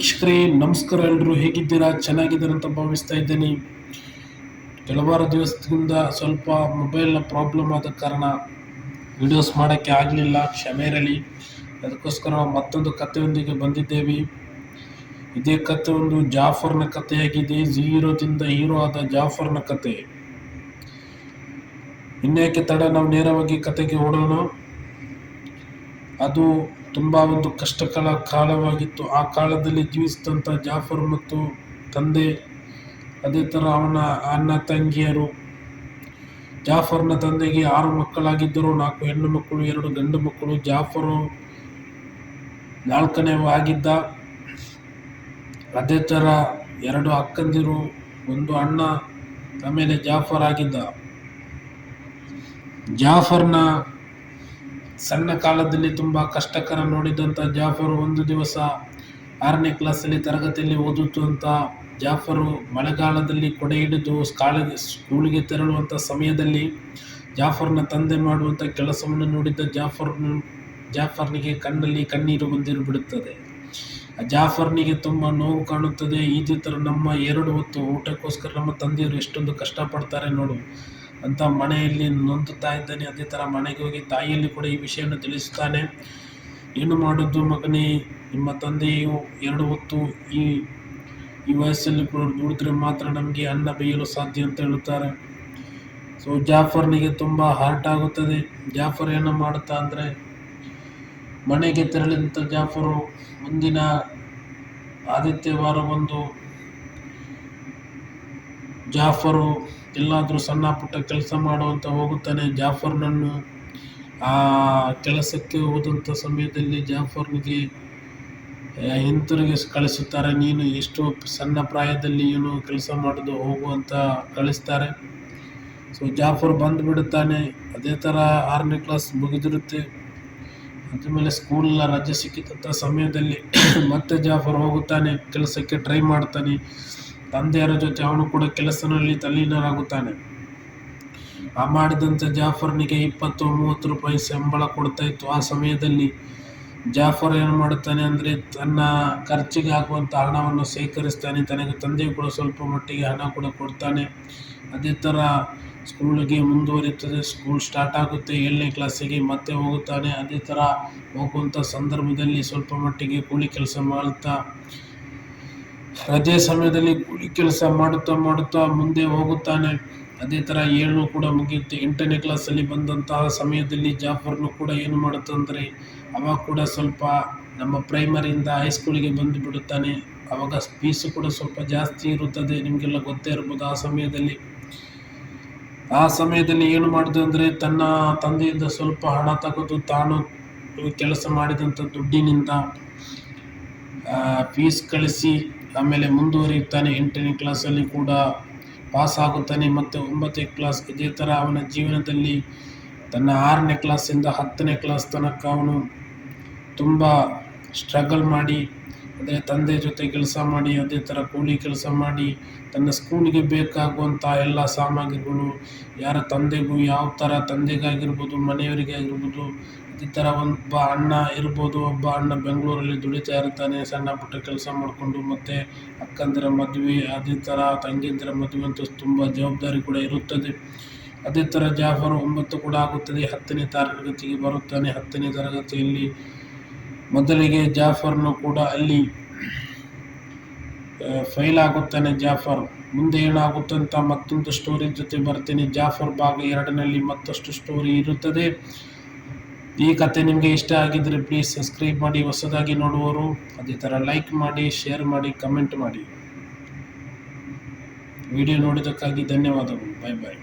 ವೀಕ್ಷಕರೇ, ನಮಸ್ಕಾರ ಎಲ್ಲರೂ ಹೇಗಿದ್ದೀರಾ? ಚೆನ್ನಾಗಿದ್ದೀರಾ ಅಂತ ಭಾವಿಸ್ತಾ ಇದ್ದೀನಿ. ಕೆಲವಾರು ದಿವಸದಿಂದ ಸ್ವಲ್ಪ ಮೊಬೈಲ್ನ ಪ್ರಾಬ್ಲಮ್ ಆದ ಕಾರಣ ವಿಡಿಯೋಸ್ ಮಾಡೋಕ್ಕೆ ಆಗಲಿಲ್ಲ, ಕ್ಷಮೆ ಇರಲಿ. ಅದಕ್ಕೋಸ್ಕರ ಮತ್ತೊಂದು ಕಥೆಯೊಂದಿಗೆ ಬಂದಿದ್ದೇವೆ. ಇದೇ ಕಥೆ ಒಂದು ಜಾಫರ್ನ ಕಥೆಯಾಗಿದೆ. ಝೀರೋದಿಂದ ಹೀರೋ ಆದ ಜಾಫರ್ನ ಕತೆ ಇನ್ಯಾಕೆ ತಡ? ನಾವು ನೇರವಾಗಿ ಕತೆಗೆ ಓಡೋಣ. ಅದು ತುಂಬ ಒಂದು ಕಷ್ಟಕರ ಕಾಲವಾಗಿತ್ತು. ಆ ಕಾಲದಲ್ಲಿ ಜೀವಿಸಿದಂಥ ಜಾಫರ್ ಮತ್ತು ತಂದೆ, ಅದೇ ಥರ ಅವನ ಅಣ್ಣ, ತಂಗಿಯರು. ಜಾಫರ್ನ ತಂದೆಗೆ ಆರು ಮಕ್ಕಳಾಗಿದ್ದರು, ನಾಲ್ಕು ಹೆಣ್ಣು ಮಕ್ಕಳು, ಎರಡು ಗಂಡು ಮಕ್ಕಳು. ಜಾಫರು ನಾಲ್ಕನೇ ಆಗಿದ್ದ. ಅದೇ ಥರ ಎರಡು ಅಕ್ಕಂದಿರು, ಒಂದು ಅಣ್ಣ, ಆಮೇಲೆ ಜಾಫರ್ ಆಗಿದ್ದ. ಜಾಫರ್ನ ಸಣ್ಣ ಕಾಲದಲ್ಲಿ ತುಂಬ ಕಷ್ಟಕರ ನೋಡಿದಂಥ ಜಾಫರು ಒಂದು ದಿವಸ ಆರನೇ ಕ್ಲಾಸಲ್ಲಿ ತರಗತಿಯಲ್ಲಿ ಓದುತ್ತಂಥ ಜಾಫರು ಮಳೆಗಾಲದಲ್ಲಿ ಕೊಡೆ ಹಿಡಿದು ಕಾಲಿಗೆ ಸ್ಕೂಲಿಗೆ ತೆರಳುವಂಥ ಸಮಯದಲ್ಲಿ ಜಾಫರ್ನ ತಂದೆ ಮಾಡುವಂಥ ಕೆಲಸವನ್ನು ನೋಡಿದ್ದ ಜಾಫರ್, ಜಾಫರ್ನಿಗೆ ಕಣ್ಣಲ್ಲಿ ಕಣ್ಣೀರು ಬಂದಿರು ಬಿಡುತ್ತದೆ. ಜಾಫರ್ನಿಗೆ ತುಂಬ ನೋವು ಕಾಣುತ್ತದೆ. ಇದೇ ಥರ ನಮ್ಮ ಎರಡು ಹೊತ್ತು ಊಟಕ್ಕೋಸ್ಕರ ನಮ್ಮ ತಂದೆಯವರು ಎಷ್ಟೊಂದು ಕಷ್ಟಪಡ್ತಾರೆ ನೋಡು. ಅಂತ ಮನೆಯಲ್ಲಿ ನೊಂದುತ್ತಾ ಇದ್ದಾನೆ. ಅದೇ ಥರ ಮನೆಗೆ ಹೋಗಿ ತಾಯಿಯಲ್ಲಿ ಕೂಡ ಈ ವಿಷಯವನ್ನು ತಿಳಿಸುತ್ತಾನೆ. ಏನು ಮಾಡೋದು ಮಗನೇ? ನಿಮ್ಮ ತಂದೆಯು ಎರಡು ಹೊತ್ತು ಈ ಈ ವಯಸ್ಸಲ್ಲಿ ಕೂಡ ದುಡಿದ್ರೆ ಮಾತ್ರ ನಮಗೆ ಅನ್ನ ಬೇಯಲು ಸಾಧ್ಯ ಅಂತ ಹೇಳುತ್ತಾರೆ. ಸೊ ಜಾಫರ್ನಿಗೆ ತುಂಬ ಹಾರ್ಟ್ ಆಗುತ್ತದೆ. ಜಾಫರ್ ಏನು ಮಾಡುತ್ತಾ ಅಂದರೆ, ಮನೆಗೆ ತೆರಳಿದಂಥ ಜಾಫರು ಮುಂದಿನ ಆದಿತ್ಯವಾರ ಒಂದು ಜಾಫರು ಎಲ್ಲಾದರೂ ಸಣ್ಣ ಪುಟ್ಟ ಕೆಲಸ ಮಾಡುವಂತ ಹೋಗುತ್ತಾನೆ. ಜಾಫರ್ನನ್ನು ಆ ಕೆಲಸಕ್ಕೆ ಹೋದಂಥ ಸಮಯದಲ್ಲಿ ಜಾಫರ್ನಿಗೆ ಹಿಂತಿರುಗಿ ಕಳಿಸುತ್ತಾರೆ. ನೀನು ಎಷ್ಟು ಸಣ್ಣ ಪ್ರಾಯದಲ್ಲಿ ಏನು ಕೆಲಸ ಮಾಡೋದು ಹೋಗು ಅಂತ ಕಳಿಸ್ತಾರೆ. ಸೊ ಜಾಫರ್ ಬಂದುಬಿಡುತ್ತಾನೆ. ಅದೇ ಥರ ಆರನೇ ಕ್ಲಾಸ್ ಮುಗಿದಿರುತ್ತೆ. ಮೇಲೆ ಸ್ಕೂಲ್ನ ರಜೆ ಸಿಕ್ಕಿದಂಥ ಸಮಯದಲ್ಲಿ ಮತ್ತೆ ಜಾಫರ್ ಹೋಗುತ್ತಾನೆ. ಕೆಲಸಕ್ಕೆ ಟ್ರೈ ಮಾಡ್ತಾನೆ. ತಂದೆಯರ ಜೊತೆ ಅವನು ಕೂಡ ಕೆಲಸದಲ್ಲಿ ತಲ್ಲೀನರಾಗುತ್ತಾನೆ. ಆ ಮಾಡಿದಂತೆ ಜಾಫರ್ನಿಗೆ ಇಪ್ಪತ್ತು ಮೂವತ್ತು ರೂಪಾಯಿ ಸಂಬಳ ಕೊಡ್ತಾ ಇತ್ತು. ಆ ಸಮಯದಲ್ಲಿ ಜಾಫರ್ ಏನು ಮಾಡುತ್ತಾನೆ ಅಂದರೆ ತನ್ನ ಖರ್ಚಿಗೆ ಹಾಕುವಂಥ ಹಣವನ್ನು ಶೇಖರಿಸ್ತಾನೆ. ತನಗೆ ತಂದೆ ಕೂಡ ಸ್ವಲ್ಪ ಮಟ್ಟಿಗೆ ಹಣ ಕೂಡ ಕೊಡ್ತಾನೆ. ಅದೇ ಥರ ಸ್ಕೂಲಿಗೆ ಮುಂದುವರಿಯುತ್ತದೆ ಸ್ಕೂಲ್ ಸ್ಟಾರ್ಟ್ ಆಗುತ್ತೆ. ಏಳನೇ ಕ್ಲಾಸಿಗೆ ಮತ್ತೆ ಹೋಗುತ್ತಾನೆ. ಅದೇ ಥರ ಹೋಗುವಂಥ ಸಂದರ್ಭದಲ್ಲಿ ಸ್ವಲ್ಪ ಮಟ್ಟಿಗೆ ಕೂಲಿ ಕೆಲಸ ಮಾಡುತ್ತಾ ರಜೆ ಸಮಯದಲ್ಲಿ ಕೂಲಿ ಕೆಲಸ ಮಾಡುತ್ತಾ ಮಾಡುತ್ತಾ ಮುಂದೆ ಹೋಗುತ್ತಾನೆ. ಅದೇ ಥರ ಏಳು ಕೂಡ ಮುಗಿಯುತ್ತೆ. ಎಂಟನೇ ಕ್ಲಾಸಲ್ಲಿ ಬಂದಂತಹ ಸಮಯದಲ್ಲಿ ಜಾಫರ್ನು ಕೂಡ ಏನು ಮಾಡುತ್ತಂದರೆ ಅವಾಗ ಕೂಡ ಸ್ವಲ್ಪ ನಮ್ಮ ಪ್ರೈಮರಿಯಿಂದ ಹೈಸ್ಕೂಲಿಗೆ ಬಂದು ಬಿಡುತ್ತಾನೆ. ಆವಾಗ ಫೀಸು ಕೂಡ ಸ್ವಲ್ಪ ಜಾಸ್ತಿ ಇರುತ್ತದೆ. ನಿಮಗೆಲ್ಲ ಗೊತ್ತೇ ಇರ್ಬೋದು ಆ ಸಮಯದಲ್ಲಿ. ಆ ಸಮಯದಲ್ಲಿ ಏನು ಮಾಡಿದೆ ಅಂದರೆ, ತನ್ನ ತಂದೆಯಿಂದ ಸ್ವಲ್ಪ ಹಣ ತೆಗೆದು ತಾನು ಕೆಲಸ ಮಾಡಿದಂಥ ದುಡ್ಡಿನಿಂದ ಫೀಸ್ ಕಳಿಸಿ ಆಮೇಲೆ ಮುಂದುವರಿಯುತ್ತಾನೆ. ಎಂಟನೇ ಕ್ಲಾಸಲ್ಲಿ ಕೂಡ ಪಾಸ್ ಆಗುತ್ತಾನೆ. ಮತ್ತು ಒಂಬತ್ತನೇ ಕ್ಲಾಸ್ ಇದೇ ಥರ ಅವನ ಜೀವನದಲ್ಲಿ ತನ್ನ ಆರನೇ ಕ್ಲಾಸಿಂದ ಹತ್ತನೇ ಕ್ಲಾಸ್ ತನಕ ಅವನು ತುಂಬ ಸ್ಟ್ರಗಲ್ ಮಾಡಿ, ಅದೇ ತಂದೆ ಜೊತೆ ಕೆಲಸ ಮಾಡಿ, ಅದೇ ಥರ ಕೂಲಿ ಕೆಲಸ ಮಾಡಿ, ತನ್ನ ಸ್ಕೂಲಿಗೆ ಬೇಕಾಗುವಂಥ ಎಲ್ಲ ಸಾಮಗ್ರಿಗಳು, ಯಾರ ತಂದೆಗೂ, ಯಾವ ಥರ ತಂದೆಗಾಗಿರ್ಬೋದು ಮನೆಯವರಿಗೆ ಆಗಿರ್ಬೋದು ಅದೇ ಥರ ಒಬ್ಬ ಅಣ್ಣ ಇರ್ಬೋದು, ಒಬ್ಬ ಅಣ್ಣ ಬೆಂಗಳೂರಲ್ಲಿ ದುಡಿತಾ ಇರ್ತಾನೆ, ಸಣ್ಣ ಪುಟ್ಟ ಕೆಲಸ ಮಾಡಿಕೊಂಡು ಮತ್ತು ಅಕ್ಕಂದಿರ ಮದುವೆ, ಅದೇ ಥರ ತಂಗಿಯಂದಿರ ಮದುವೆ ಅಂತ ತುಂಬ ಜವಾಬ್ದಾರಿ ಕೂಡ ಇರುತ್ತದೆ. ಅದೇ ಥರ ಜಾಫರ್ ಒಂಬತ್ತು ಕೂಡ ಆಗುತ್ತದೆ. ಹತ್ತನೇ ತರಗತಿಗೆ ಬರುತ್ತಾನೆ. ಹತ್ತನೇ ತರಗತಿಯಲ್ಲಿ ಮೊದಲಿಗೆ ಜಾಫರ್ನು ಕೂಡ ಅಲ್ಲಿ ಫೈಲ್ ಆಗುತ್ತಾನೆ ಜಾಫರ್. ಮುಂದೆ ಏನಾಗುತ್ತಂತ ಮತ್ತೊಂದು ಸ್ಟೋರಿ ಜೊತೆ ಬರ್ತೀನಿ. ಜಾಫರ್ ಭಾಗ ಎರಡನಲ್ಲಿ ಮತ್ತಷ್ಟು ಸ್ಟೋರಿ ಇರುತ್ತದೆ. ಈ ಕತೆ ನಿಮಗೆ ಇಷ್ಟ ಆಗಿದ್ದರೆ ಪ್ಲೀಸ್ ಸಬ್ಸ್ಕ್ರೈಬ್ ಮಾಡಿ, ಹೊಸದಾಗಿ ನೋಡುವವರು ಅದೇ ಥರ ಲೈಕ್ ಮಾಡಿ ಶೇರ್ ಮಾಡಿ ಕಮೆಂಟ್ ಮಾಡಿ. ವಿಡಿಯೋ ನೋಡಿದ್ದಕ್ಕಾಗಿ ಧನ್ಯವಾದಗಳು. ಬಾಯ್ ಬಾಯ್